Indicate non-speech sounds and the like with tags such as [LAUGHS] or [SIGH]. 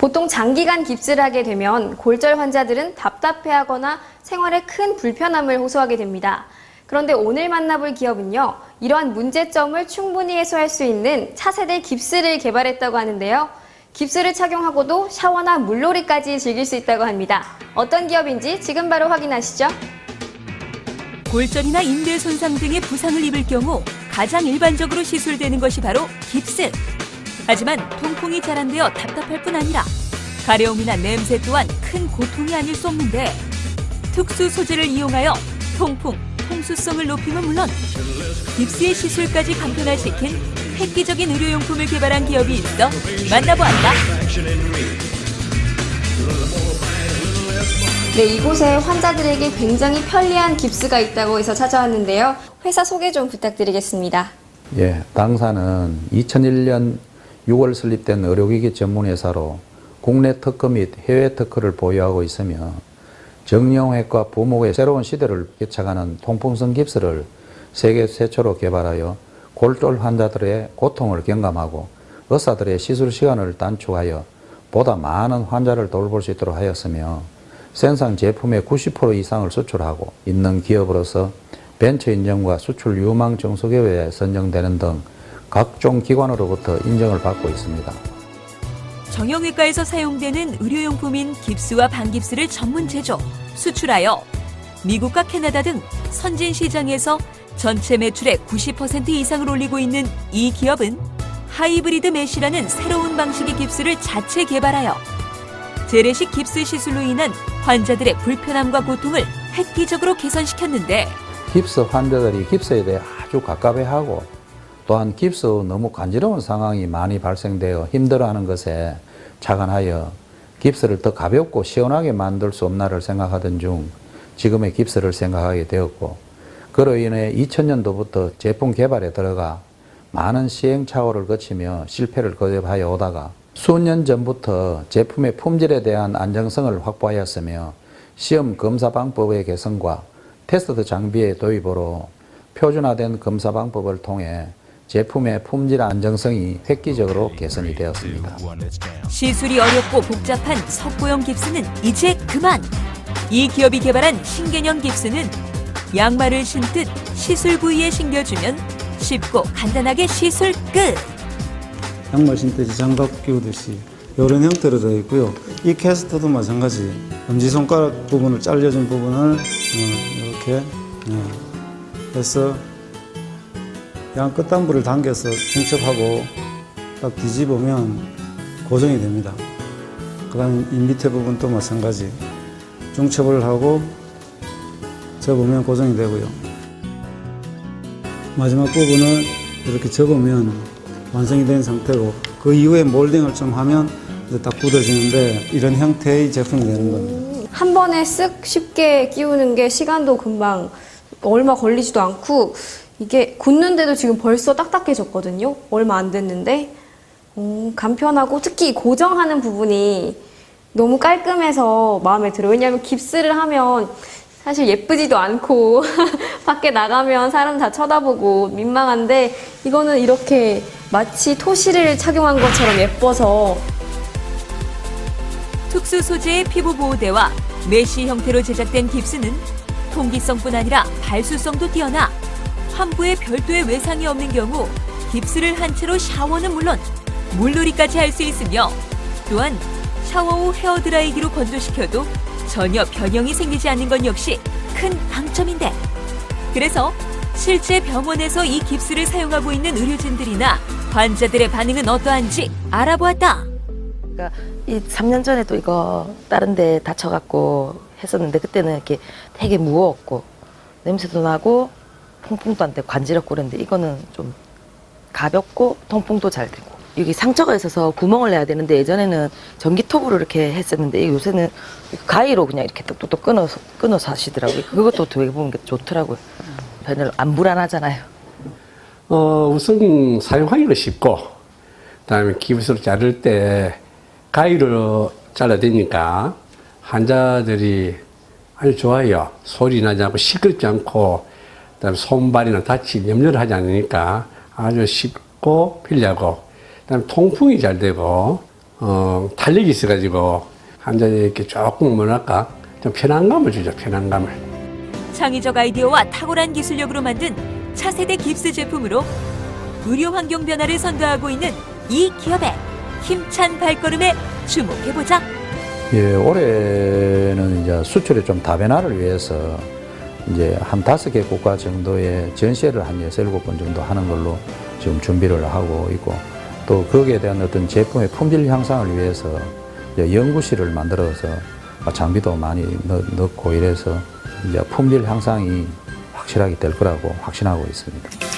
보통 장기간 깁스를 하게 되면 골절 환자들은 답답해하거나 생활에 큰 불편함을 호소하게 됩니다. 그런데 오늘 만나볼 기업은요, 이러한 문제점을 충분히 해소할 수 있는 차세대 깁스를 개발했다고 하는데요. 깁스를 착용하고도 샤워나 물놀이까지 즐길 수 있다고 합니다. 어떤 기업인지 지금 바로 확인하시죠. 골절이나 인대 손상 등의 부상을 입을 경우 가장 일반적으로 시술되는 것이 바로 깁스. 하지만 통풍이 잘 안 되어 답답할 뿐 아니라 가려움이나 냄새 또한 큰 고통이 아닐 수 없는데 특수 소재를 이용하여 통풍, 통수성을 높이면 물론 깁스의 시술까지 간편화시킨 획기적인 의료용품을 개발한 기업이 있어 만나보았다. 네, 이곳에 환자들에게 굉장히 편리한 깁스가 있다고 해서 찾아왔는데요. 회사 소개 좀 부탁드리겠습니다. 예, 당사는 2001년 6월 설립된 의료기기 전문회사로 국내 특허 및 해외 특허를 보유하고 있으며 정형외과 부목의 새로운 시대를 개척하는 통풍성 깁스를 세계 최초로 개발하여 골절 환자들의 고통을 경감하고 의사들의 시술 시간을 단축하여 보다 많은 환자를 돌볼 수 있도록 하였으며 생산 제품의 90% 이상을 수출하고 있는 기업으로서 벤처 인정과 수출 유망 정수기업에 선정되는 등 각종 기관으로부터 인정을 받고 있습니다. 정형외과에서 사용되는 의료용품인 깁스와 반깁스를 전문 제조, 수출하여 미국과 캐나다 등 선진 시장에서 전체 매출의 90% 이상을 올리고 있는 이 기업은 하이브리드 메시라는 새로운 방식의 깁스를 자체 개발하여 재래식 깁스 시술로 인한 환자들의 불편함과 고통을 획기적으로 개선시켰는데 깁스 환자들이 깁스에 대해 아주 갑갑해하고 또한 깁스 너무 간지러운 상황이 많이 발생되어 힘들어하는 것에 착안하여 깁스를 더 가볍고 시원하게 만들 수 없나를 생각하던 중 지금의 깁스를 생각하게 되었고 그로 인해 2000년도부터 제품 개발에 들어가 많은 시행착오를 거치며 실패를 거듭하여 오다가 수년 전부터 제품의 품질에 대한 안정성을 확보하였으며 시험 검사 방법의 개선과 테스트 장비의 도입으로 표준화된 검사 방법을 통해 제품의 품질 안정성이 획기적으로 개선이 되었습니다. 시술이 어렵고 복잡한 석고형 깁스는 이제 그만! 이 기업이 개발한 신개념 깁스는 양말을 신듯 시술 부위에 신겨주면 쉽고 간단하게 시술 끝! 양말 신듯이 장갑 끼우듯이 이런 형태로 되어 있고요. 이 캐스터도 마찬가지 엄지손가락 부분을 잘려준 부분을 어, 이렇게 어, 해서 양 끝단부를 당겨서 중첩하고 딱 뒤집으면 고정이 됩니다. 그 다음에 이 밑에 부분도 마찬가지 중첩을 하고 접으면 고정이 되고요. 마지막 부분을 이렇게 접으면 완성이 된 상태고 그 이후에 몰딩을 좀 하면 이제 딱 굳어지는데 이런 형태의 제품이 되는 겁니다. 한 번에 쓱 쉽게 끼우는 게 시간도 금방 얼마 걸리지도 않고 이게 굳는데도 지금 벌써 딱딱해졌거든요. 얼마 안 됐는데 음, 간편하고 특히 고정하는 부분이 너무 깔끔해서 마음에 들어요. 왜냐하면 깁스를 하면 사실 예쁘지도 않고 [LAUGHS] 밖에 나가면 사람 다 쳐다보고 민망한데 이거는 이렇게 마치 토시를 착용한 것처럼 예뻐서 특수 소재의 피부 보호대와 메쉬 형태로 제작된 깁스는 통기성뿐 아니라 발수성도 뛰어나 환부에 별도의 외상이 없는 경우 깁스를 한 채로 샤워는 물론 물놀이까지 할 수 있으며 또한 샤워 후 헤어드라이기로 건조시켜도 전혀 변형이 생기지 않는 건 역시 큰 강점인데 그래서 실제 병원에서 이 깁스를 사용하고 있는 의료진들이나 환자들의 반응은 어떠한지 알아보았다. 그러니까 이 3년 전에도 이거 다른 데 다쳐갖고 했었는데 그때는 이렇게 되게 무거웠고 냄새도 나고 통풍도 안 되고 간지럽고 그랬는데 이거는 좀 가볍고 통풍도 잘 되고 여기 상처가 있어서 구멍을 내야 되는데 예전에는 전기톱으로 이렇게 했었는데 요새는 가위로 그냥 이렇게 똑똑똑 끊어서 끊어서 하시더라고요. 그것도 되게 보는 게 좋더라고요. 별로 안 불안하잖아요. 어, 우선 사용하기가 쉽고, 그 다음에 기부스를 자를 때 가위로 잘라대니까 환자들이 아주 좋아요. 소리 나지 않고 시끄럽지 않고, 그 다음에 손발이나 다칠 염려를 하지 않으니까 아주 쉽고 편리하고, 그 다음에 통풍이 잘 되고, 어, 탄력이 있어가지고 환자에 이렇게 조금 뭐랄까 좀 편안감을 주죠 편안감을. 창의적 아이디어와 탁월한 기술력으로 만든 차세대 깁스 제품으로 의료 환경 변화를 선도하고 있는 이 기업의 힘찬 발걸음에 주목해보자. 예, 올해는 이제 수출의 좀 다변화를 위해서 이제 한 다섯 개 국가 정도의 전시회를 한 여섯 번 정도 하는 걸로 지금 준비를 하고 있고 또 거기에 대한 어떤 제품의 품질 향상을 위해서 연구실을 만들어서 장비도 많이 넣, 넣고 이래서 이제 품질 향상이 확실하게 될 거라고 확신하고 있습니다.